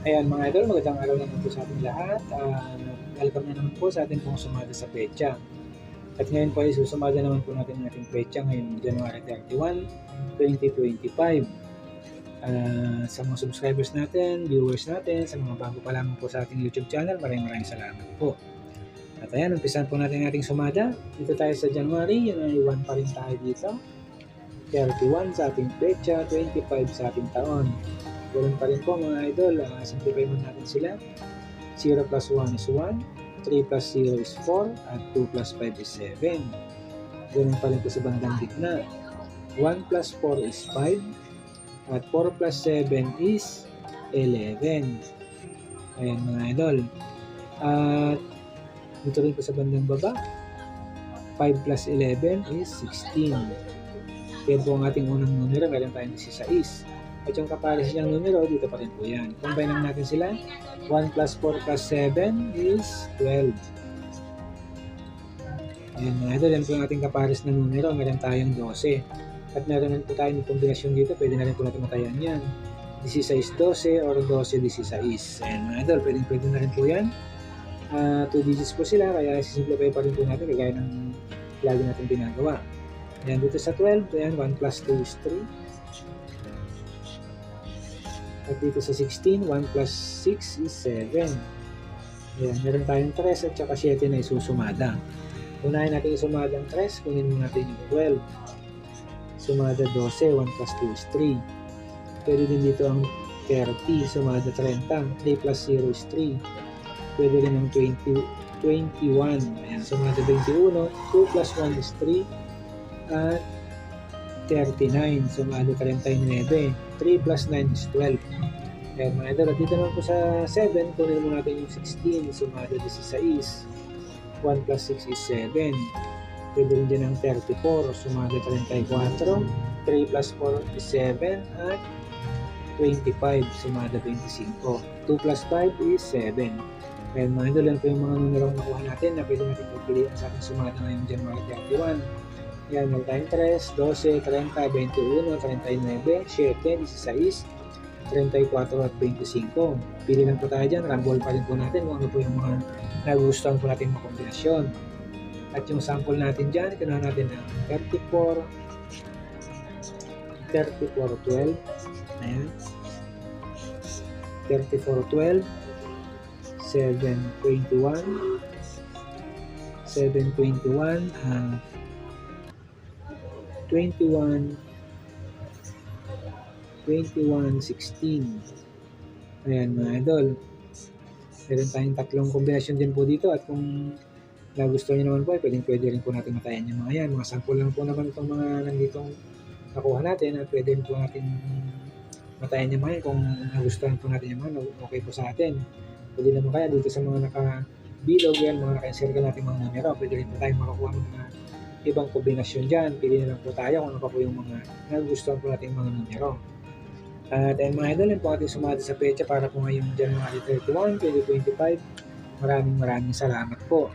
Ayan mga idol, magandang araw naman po sa ating lahat. Uh, welcome na naman po sa ating pong sumada sa pecha. At ngayon po ay susumada naman po natin ang ating pecha ngayon January 31, 2025. Uh, sa mga subscribers natin, viewers natin, sa mga bago pa lamang po sa ating YouTube channel, maraming maraming salamat po. At ayan, umpisan po natin ang ating sumada. Dito tayo sa January, yun ay 1 pa rin tayo dito. 31 sa ating pecha, 25 sa ating taon. Ganun pa rin po mga idol, uh, simplify mo natin sila. 0 plus 1 is 1, 3 plus 0 is 4, at 2 plus 5 is 7. Ganun pa rin po sa bandang gitna. 1 plus 4 is 5, at 4 plus 7 is 11. Ayan mga idol. At dito rin po sa bandang baba, 5 plus 11 is 16. Yan po ang ating unang numero, meron tayong 16. At yung kapares niyang numero, dito pa rin po yan. Combine natin sila. 1 plus 4 plus 7 is 12. Ayan mga idol, yan po yung ating kapares na numero. Meron tayong 12. At meron rin po tayong kombinasyon dito. Pwede na rin po natin matayan yan. 16-12 or 12-16. Ayan mga idol, pwede, pwede na rin po yan. 2 uh, digits po sila, kaya sisimplify pa rin po natin kagaya ng lagi natin ginagawa. Ayan, dito sa 12, ayan, 1 plus 2 is 3. At dito sa 16, 1 plus 6 is 7. Ayan, meron tayong 3 at saka 7 na isusumada. Unahin natin isumada ang 3, kunin mo natin yung 12. Sumada 12, 1 plus 2 is 3. Pwede din dito ang 30, sumada 30. 3 plus 0 is 3. Pwede rin ang 20, 21. Ayan, sumada 21. 2 plus 1 is 3. At 39, sumado 39. 3 plus 9 is 12. Kaya mga idol, dito naman po sa 7, kunin mo natin yung 16, sumado 16. 1 plus 6 is 7. Pwede rin din ang 34, sumado 34. 3 plus 4 is 7. At 25, sumado 25. 2 plus 5 is 7. Kaya mga idol, yan po yung mga numero na nakuha natin na pwede natin pagpilian sa ating sumada ngayong January 31. Yan, tayong 3, 12, 30, 21, 39, 7, 16, 34 at 25. Pili lang po tayo dyan, rumble pa rin po natin kung ano po yung mga nagustuhan po natin mga kombinasyon. At yung sample natin dyan, kinuha natin ng 34, 34, 12. Ayan. 34, 12. 7, 21. 7, 21. Uh, 21 21 16 ayan mga idol. Meron tayong tatlong kombinasyon din po dito at kung nagustuhan nyo naman po ay pwedeng pwede rin po natin matayan yung mga yan. Mga sample lang po naman itong mga nanditong nakuha natin at pwede rin po natin matayan yung mga yan. Kung nagustuhan po natin yung mga okay po sa atin. Pwede naman kaya dito sa mga naka bilog yan mga naka-encircle natin mga numero pwede rin po tayong makakuha ng mga ibang kombinasyon dyan. Pili na lang po tayo kung ano pa po yung mga nagustuhan po natin mga numero. At uh, mga idol, yun po ating sumati sa pecha para po ngayong January 31, 2025. Maraming maraming salamat po.